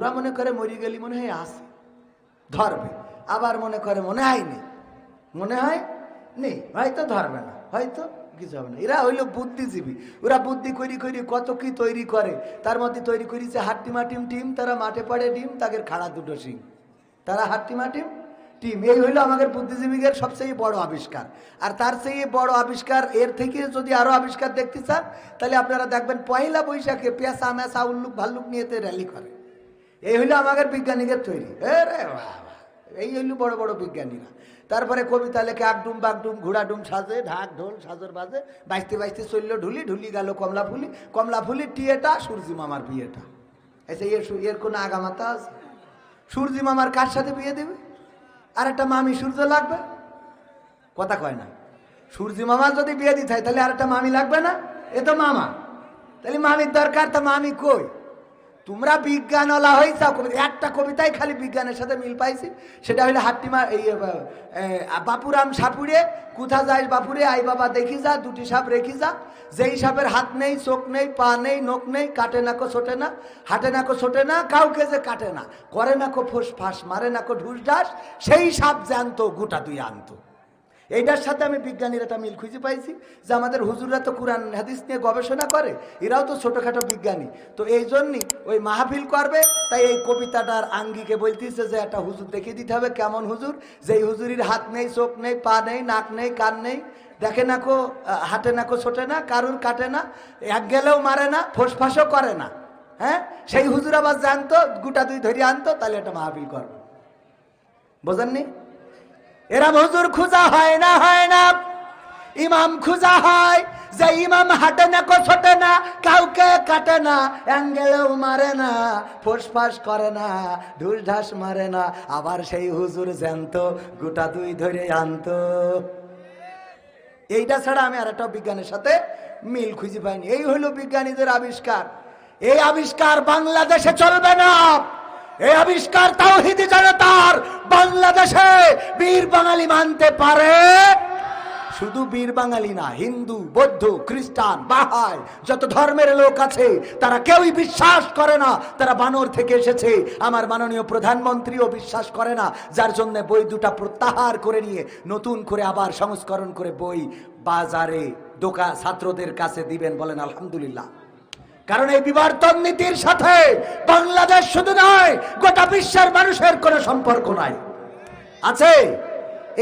ওরা মনে করে মরি গেলি মনে হয় আসে। ধরবে। আবার মনে করে মনে হয় নেই। মনে হয় নেই। হয়তো ধরবে না। হয়তো কিছু হবে না। এরা হইল বুদ্ধিজীবী। ওরা বুদ্ধি করি করি কত কি তৈরি করে। তার মধ্যে তৈরি করেছে হাট্টিমা টিম টিম। তারা মাঠে পাড়ে ডিম, তাদের খাড়া দুটো সিং তারা হাট্টিমা টিম টিম। এই হইল আমাদের বুদ্ধিজীবীদের সবচেয়ে বড় আবিষ্কার। আর তার চেয়ে বড় আবিষ্কার, এর থেকে যদি আরও আবিষ্কার দেখতে চান, তাহলে আপনারা দেখবেন পয়লা বৈশাখে পেঁচা মেসা উল্লুক ভাল্লুক নিয়েতে র্যালি করে। এই হইল আমাদের বিজ্ঞানীদের তৈরি। এই হইল বড় বড় বিজ্ঞানীরা। তারপরে কবিতা লেখে আকডুম বাগডুম, ঘোড়াডুম সাজে, ঢাক, ঢোল, সাজর বাজে বাইশতে বাইশতে চলল ঢুলি ঢুলি গেল কমলা ফুলি কমলা ফুলি টিয়েটা, সূর্যি মামার বিয়েটা। এসে এর এর কোনো আগামাতা আছে? সূর্যি মামার কার সাথে বিয়ে দেবে? আর একটা মামি সূর্য লাগবে? কথা কয় না। সূর্যি মামা যদি বিয়ে দিতে হয়, তাহলে আর একটা মামি লাগবে না? এ তো মামা। তাহলে মামির দরকার, তা মামি কই? তোমরা বিজ্ঞানওয়ালা হয়ে যাও। কবিতা একটা কবিতায় খালি বিজ্ঞানের সাথে মিল পাইছি। সেটা হইলে হাট্টিমা, এই বাপুরাম সাপুরে, কোথা যাইস বাপুরে, আই বাবা দেখি যা, দুটি সাপ রেখি যা। যেই সাপের হাত নেই, চোখ নেই, পা নেই, নখ নেই, কাটে না কো, ছোটে না, হাটে না কো, ছোটে না, কাউকে যে কাটে না। করে না কো, ফোস ফাঁস, মারে নাকো ঢুস ঢাস, সেই সাপ জানতো গোটা দুই আনতো। এইটার সাথে আমি বিজ্ঞানীর একটা মিল খুঁজে পাইছি যে আমাদের হুজুররা তো কোরআন, হাদিস নিয়ে গবেষণা করে, এরাও তো ছোটোখাটো বিজ্ঞানী। তো এই জন্যই ওই মাহফিল করবে, তাই এই কবিতাটার আঙ্গিকে বলতেছে যে একটা হুজুর দেখিয়ে দিতে হবে কেমন হুজুর। যেই হুজুরির হাত নেই, চোখ নেই, পা নেই, নাক নেই, কান নেই, দেখে না কো হাঁটে না কো ছোটে না, কারুর কাটে না, এক গেলেও মারে না ফোসফাসও করে না। হ্যাঁ? সেই হুজুর আবার জানতো, গোটা দুই ধরে আনতো, তাহলে একটা মাহফিল করবে। বোঝেননি? এরা হুজুর খুঁজা হয় না হয় না। ইমাম খুঁজা হয়, যে ইমাম হাঁটে না, কো ছোটে না, কাউকে কাটে না, অ্যাঙ্গেলেও মারে না, ফোসফাস করে না ঢুস ঢাস মারে না। আবার সেই হুজুর জ্যান্ত, গোটা দুই ধরে আনতো। এইটা ছাড়া আমি আর একটা বিজ্ঞানের সাথে মিল খুঁজে পাইনি। এই হলো বিজ্ঞানীদের আবিষ্কার। এই আবিষ্কার বাংলাদেশে চলবে না। এই আবিষ্কার তাওহিদি জনতার বাংলাদেশে বীর বাঙালি মানতে পারে? শুধু বীর বাঙালি না, হিন্দু, বৌদ্ধ, খ্রিস্টান বাহাই যত ধর্মের লোক আছে, তারা কেউই বিশ্বাস করে না, তারা বানর থেকে এসেছে। আমার মাননীয় প্রধানমন্ত্রীও বিশ্বাস করে না, যার জন্য বই দুটা প্রত্যাহার করে নিয়ে নতুন করে আবার সংস্করণ করে বই বাজারে দোকা ছাত্রদের কাছে দিবেন বলেন আলহামদুলিল্লাহ। কারণ এই বিবর্তন নীতির সাথে বাংলাদেশ শুধু নয়, গোটা বিশ্বের মানুষের কোনো সম্পর্ক নাই। আছে,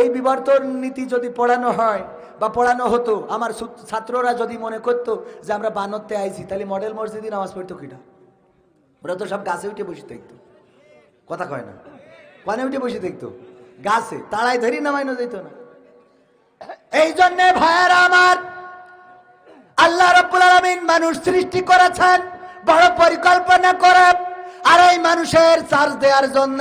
এই বিবর্তন নীতি যদি পড়ানো হয় বা পড়ানো হতো, আমার ছাত্ররা যদি মনে করতো যে আমরা বানরতে আইছি, তাহলে মডেল মসজিদে নামাজ পড়তো কিনা? ওরা তো সব গাছে উঠে বসে দেখতো কথা কয় না। কানে উঠে বসে দেখতো গাছে তাড়াই ধরি নামাইনো যেত না। এই জন্যে ভাইয়ারা আমার আল্লাহ রব্বুল আলামিন মানুষ সৃষ্টি করেছেন, বড় পরিকল্পনা করে, আর এই মানুষের চার্জ দেওয়ার জন্য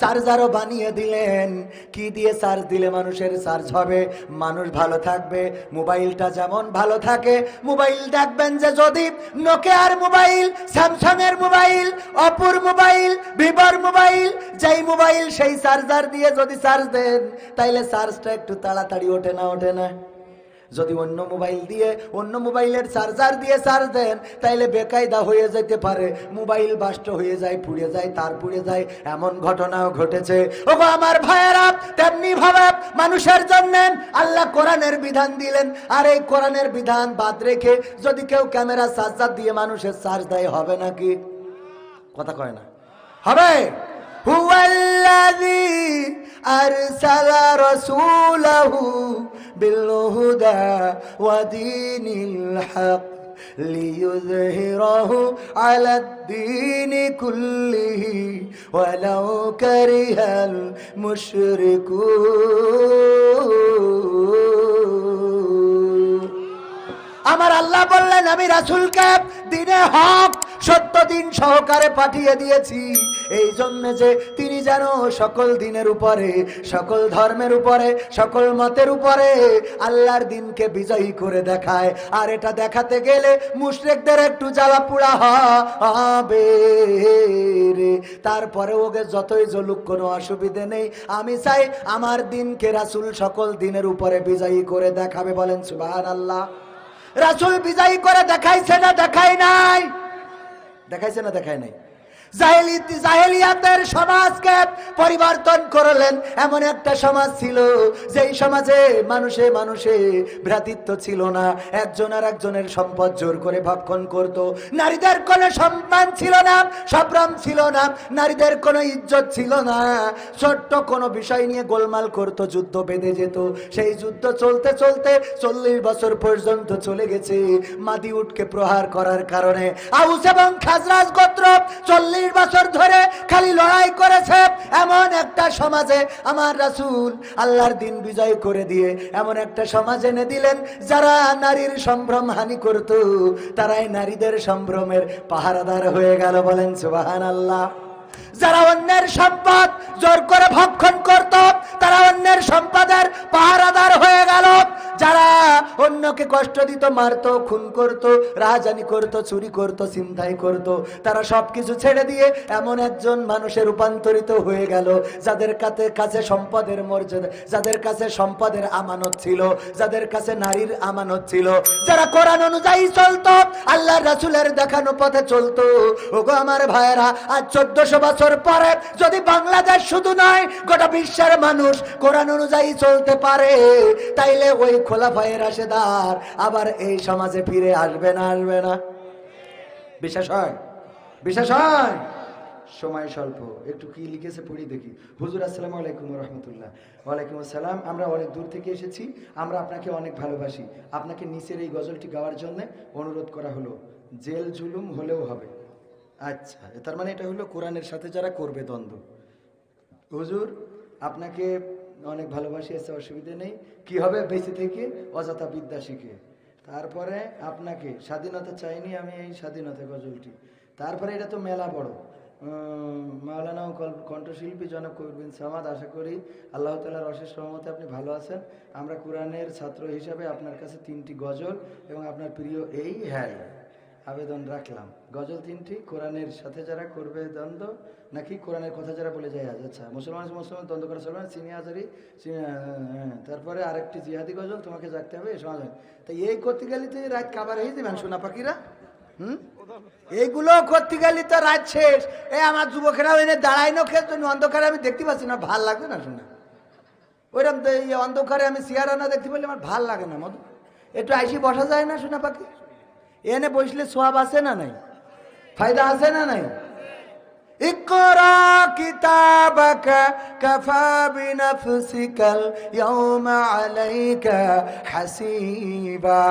চার্জারও বানিয়ে দিলেন। কি দিয়ে চার্জ দিলে মানুষের চার্জ হবে? মানুষ ভালো থাকবে, মোবাইলটা যেমন ভালো থাকে। মোবাইল দেখবেন যে যদি নোকিয়ার মোবাইল স্যামসাং এর মোবাইল, অপুর মোবাইল, ভিভোর মোবাইল, যেই মোবাইল সেই চার্জার দিয়ে যদি চার্জ দেন, তাইলে চার্জটা একটু তাড়াতাড়ি ওঠে না ওঠে না। যদি অন্য মোবাইল দিয়ে, অন্য মোবাইলের চার্জার দিয়ে চার্জ দেন, তাইলে বেকায়দা হয়ে যেতে পারে। মোবাইল বাষ্ট হয়ে যায়, পুড়ে যায়, তার পুড়ে যায়, এমন ঘটনাও ঘটেছে। ওগো আমার ভাইয়েরা, তেমনি ভাবে মানুষের জন্য আল্লাহ কোরআনের বিধান দিলেন। আর এই কোরআনের বিধান বাদ রেখে যদি কেউ ক্যামেরা চার্জার দিয়ে মানুষের চার্জ দেয়, হবে নাকি? কথা কয় না। হবে? হুয়াল্লাযী আরসালা রাসূলাহু بالهدى ودين الحق ليظهره على الدين كله ولو كره المشركون আমার আল্লাহ বললেন আমি রাসুলকে দিনে হক সত্য দিন সহকারে পাঠিয়ে দিয়েছি। এই জন্য যে তিনি যেন সকল দিনের উপরে, সকল ধর্মের উপরে, সকল মতের উপরে আল্লাহর দিনকে বিজয়ী করে দেখায়। আর এটা দেখাতে গেলে মুশরেকদের একটু জ্বালা পোড়া হবে তারপরে ওকে যতই জলুক কোনো অসুবিধে নেই। আমি চাই আমার দিনকে রাসুল সকল দিনের উপরে বিজয়ী করে দেখাবে বলেন সুবাহ আল্লাহ রাসুল বিজয়ী করে দেখাইছে না দেখাই নাই। দেখাইছে না দেখাই নাই? জাহেলিয়াতের সমাজকে পরিবর্তন করলেন। এমন একটা সমাজ ছিল, যেই সমাজে মানুষে মানুষে ভ্রাতৃত্ব ছিল না। একজন আর একজনের সম্পদ জোর করে ভক্ষণ করত। নারীদের কোনো সম্মান ছিল না সম্ভ্রম ছিল না, নারীদের কোনো ইজ্জত ছিল না। ছোট্ট কোনো বিষয় নিয়ে গোলমাল করত, যুদ্ধ বেঁধে যেত। সেই যুদ্ধ চলতে চলতে চল্লিশ বছর পর্যন্ত চলে গেছে। মাদি উঠকে প্রহার করার কারণে। আউস এবং খাজরাজ গোত্র চল্লিশ বছর ধরে খালি লড়াই করেছে। এমন একটা সমাজে আমার রাসুল আল্লাহর দিন বিজয় করে দিয়ে এমন একটা সমাজ এনে দিলেন, যারা নারীর সম্ভ্রম হানি করত, তারাই নারীদের সম্ভ্রমের পাহারাদার হয়ে গেল বলেন সুবাহান আল্লাহ যারা অন্যের সম্পদ জোর করে ভক্ষণ করত তারা অন্যের সম্পদের পাহারাদার হয়ে গেল। যারা অন্যকে কষ্ট দিত, মারত, খুন করত, রাহাজানি করত, চুরি করত চিন্তাই করত, তারা সবকিছু ছেড়ে দিয়ে এমন একজন মানুষের রূপান্তরিত হয়ে গেল, যাদের কাছে কাছে সম্পদের মর্যাদা, যাদের কাছে সম্পদের আমানত ছিল, যাদের কাছে নারীর আমানত ছিল। যারা কোরআন অনুযায়ী চলতো আল্লাহ রাসুলের দেখানো পথে চলতো। ওগো আমার ভাইয়েরা, আজ চোদ্দশো বছর পরে যদি বাংলাদেশ শুধু নয়, গোটা বিশ্বের মানুষ কোরআন অনুযায়ী চলতে পারে, তাইলে ওই খোলা ভাইয়ের রাশেদার আবার এই সমাজে ফিরে আসবে না আসবে না। বিশ্বাস হয়? বিশ্বাস হয়? সময় স্বল্প। একটু কি লিখেছে পড়ি দেখি। হুজুর, আসসালামু আলাইকুম রহমতুল্লাহ ওয়ালাইকুম আসসালাম। আমরা অনেক দূর থেকে এসেছি। আমরা আপনাকে অনেক ভালোবাসি। আপনাকে নিচের এই গজলটি গাওয়ার জন্য অনুরোধ করা হলো, জেল জুলুম হলেও হবে। আচ্ছা তার মানে এটা হলো কোরআনের সাথে যারা করবে দ্বন্দ্ব। হুজুর আপনাকে অনেক ভালোবাসি, এসে অসুবিধে নেই। কি হবে? বেঁচে থেকে অযথা বিদ্যা শিখে। তারপরে আপনাকে স্বাধীনতা চাইনি আমি এই স্বাধীনতা গজলটি। তারপরে এটা তো মেলা বড়। মাওলানা কণ্ঠশিল্পী জনাব কবির বিন সামাদ, আশা করি আল্লাহ তালার অশেষ রহমতে আপনি ভালো আছেন। আমরা কোরআনের ছাত্র হিসাবে আপনার কাছে তিনটি গজল এবং আপনার প্রিয় এই হ্যাঁ আবেদন রাখলাম। গজল তিনটি কোরআনের সাথে যারা করবে দ্বন্দ্ব নাকি কোরআনের কথা যারা বলে যায় আজ। আচ্ছা মুসলমান মুসলমান দ্বন্দ্ব করা চলবে না চিনি আজারি হ্যাঁ, তারপরে আরেকটি জিহাদি গজল তোমাকে জাগতে হবে সমাজ তাই এই করতে তো রাত কাবার হয়ে যাবেন সোনা পাখিরা? হুম? এইগুলো করতে তো রাত শেষ। এই আমার যুবকেরাও এনে দাঁড়াই না খেয়ে অন্ধকারে আমি দেখতে পাচ্ছি না ভালো লাগবে না শোনা। ওইরকম তো এই অন্ধকারে আমি চেয়ার আনা দেখতে পেলে আমার ভালো লাগে না মধু। একটু আইসি বসা যায় না সোনা পাখি? এনে বসলে সোয়াব আছে না নাই? ফায়দা আছে না নাই اقرا كتابك كفى بنفسك اليوم عليك حسيبا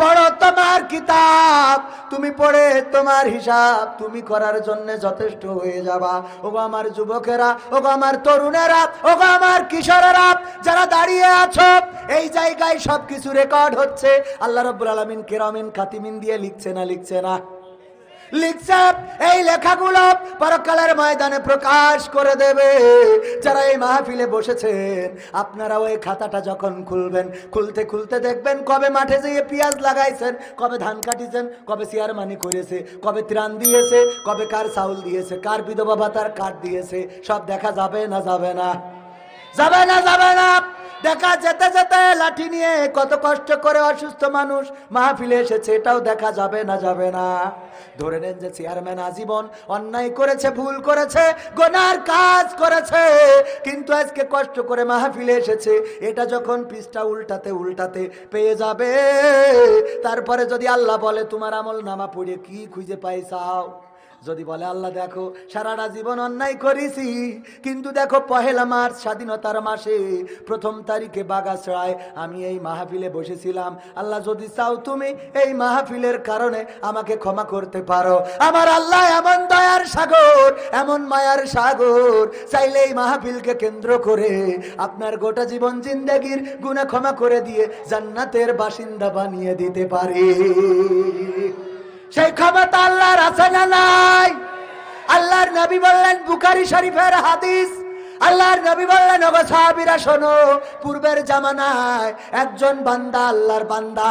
পড়ো তোমার কিতাব তুমি পড়ে তোমার হিসাব তুমি করার জন্য যথেষ্ট হয়ে যাবা ওগো আমার যুবকেরা ওগো আমার তরুণেরা ওগো আমার কিশোরেরা যারা দাঁড়িয়ে আছো এই জায়গায় সবকিছু রেকর্ড হচ্ছে আল্লাহ রব্বুল আলমিন কেরামিন খাতিমিন দিয়ে লিখছে না লিখছে না লিখছে, এই লেখাগুলো পরকালের ময়দানে প্রকাশ করে দেবে। যারা এই মাহফিলে বসেছেন আপনারা ওই খাতাটা যখন খুলবেন, খুলতে খুলতে দেখবেন কবে মাঠে যেয়ে পেঁয়াজ লাগাইছেন, কবে ধান কাটিছেন, কবে চেয়ার মানি করেছে, কবে ত্রাণ দিয়েছে, কবে কার চাউল দিয়েছে, কার বিধবা ভাতার কার্ড দিয়েছে, সব দেখা যাবে না যাবে না? যাবে না যাবে না। দেখা যেতে যেতে লাঠি নিয়ে কত কষ্ট করে অসুস্থ মানুষ মাহফিলে এসেছে, এটাও দেখা যাবে না যাবে না। ধরে নেন যে চেয়ারম্যান আজীবন অন্যায় করেছে, ভুল করেছে, গোনার কাজ করেছে, কিন্তু আজকে কষ্ট করে মাহফিলে এসেছে, এটা যখন পিসটা উল্টাতে উল্টাতে পেয়ে যাবে, তারপরে যদি আল্লাহ বলে, তোমার আমল নামা পড়ে কি খুঁজে পাইছাও যদি বলে, আল্লাহ, দেখো, সারাটা জীবন অন্যায় করেছি, কিন্তু দেখো, পহেলা মার্চ স্বাধীনতার মাসে প্রথম তারিখে বাগাছড়ায় আমি এই মাহফিলে বসেছিলাম। আল্লাহ, যদি চাও তুমি এই মাহফিলের কারণে আমাকে ক্ষমা করতে পারো। আমার আল্লাহ এমন দয়ার সাগর, এমন মায়ার সাগর, চাইলে এই মাহফিলকে কেন্দ্র করে আপনার গোটা জীবন জিন্দেগির গুণা ক্ষমা করে দিয়ে জান্নাতের বাসিন্দা বানিয়ে দিতে পারে। সেই ক্ষমতা আল্লাহর আছে না নাই? আল্লাহর নবী বললেন বুকারি শরীফের হাদিস আল্লাহর নবী বললেন সাহাবীরা, শোনো, পূর্বের জামানায় একজন বান্দা, আল্লাহর বান্দা,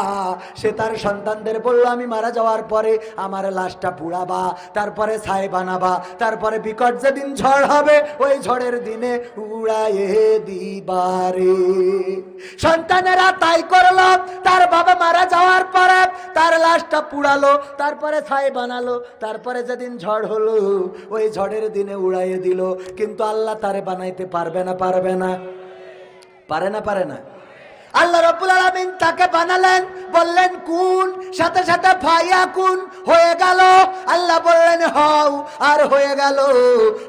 সে তার সন্তানদের বলল, আমি মারা যাওয়ার পরে আমার লাশটা পুড়াবা, তারপরে ছাই বানাবা, তারপরে বিকট যেদিন ঝড় হবে, ওই ঝড়ের দিনে উড়াইয়ে দিবারে সন্তানেরা তাই করল, তার বাবা মারা যাওয়ার পরে তার লাশটা পুড়ালো, তারপরে ছাই বানালো, তারপরে যেদিন ঝড় হলো, ওই ঝড়ের দিনে উড়াইয়ে দিল, কিন্তু আল্লাহ তারে বানাইতে পারবে না পারবে না। পারে না পারে না। আল্লাহ রব্বুল আলামিন তাকে বানালেন, বললেন, কোন? সাথে সাথে ফাইয়া কোন? হয়ে গেল। আল্লাহ বললেন, হও। আর হয়ে গেল।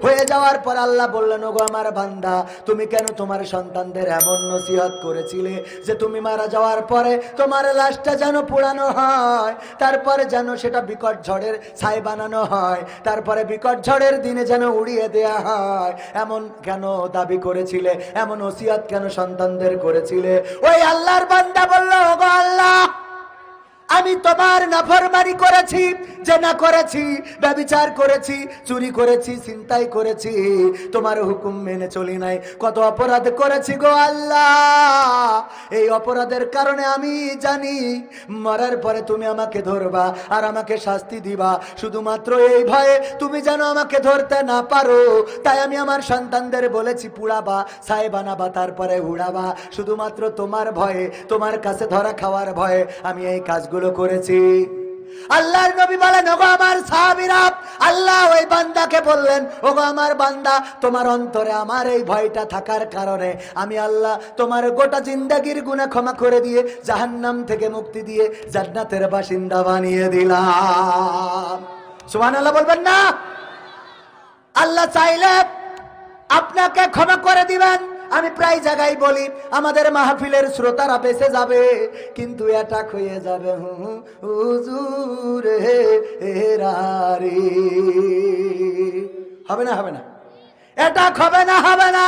হয়ে যাওয়ার পর আল্লাহ বললেন, ওগো আমার বান্দা, তুমি কেন তোমার সন্তানদের এমন নসিহত করেছিলে যে তুমি মারা যাওয়ার পরে তোমার লাশটা যেন পোড়ানো হয়, তারপরে যেন সেটা বিকট ঝড়ের ছাই বানানো হয়, তারপরে বিকট ঝড়ের দিনে যেন উড়িয়ে দেয়া হয়? এমন কেন দাবি করেছিলে? এমন ওসিয়াত কেন সন্তানদের করেছিলে? ওই আল্লাহর বান্দা বলল ওগো আল্লাহ আমি তোমার নাফরমানি করেছি জেনা করেছি, ব্যবিচার করেছি, চুরি করেছি চিন্তাই করেছি। তোমার হুকুম মেনে চলি নাই। কত অপরাধ করেছি গো আল্লাহ। এই অপরাধের কারণে আমি জানি, মরার পরে তুমি আমাকে ধরবা আর আমাকে শাস্তি দিবা। শুধুমাত্র এই ভয়ে তুমি যেন আমাকে ধরতে না পারো। তাই আমি আমার সন্তানদের বলেছি, পুড়াবা, ছাই বানাবা, তারপরে উড়াবা। শুধুমাত্র তোমার ভয়ে, তোমার কাছে ধরা খাওয়ার ভয়ে আমি এই কাজগুলো করেছি। আল্লাহর নবী বলেন, ওগো আমার সাহাবীরা, আল্লাহ ওই বান্দাকে বললেন, ওগো আমার বান্দা, তোমার অন্তরে আমার এই ভয়টা থাকার কারণে আমি আল্লাহ তোমার গোটা জিন্দাগির গুনাহ ক্ষমা করে দিয়ে জাহান্নাম থেকে মুক্তি দিয়ে জান্নাতের বাসিন্দা বানিয়ে দিলাম। সুমান সুবহানাল্লাহ বলবেন না। আল্লাহ চাইলে আপনাকে ক্ষমা করে দিবেন। আমি প্রায় জায়গায় বলি, আমাদের মাহফিলের শ্রোতারা বেঁচে যাবে, কিন্তু এটা হয়ে যাবে। হবে না হবে না এটা হবে না হবে না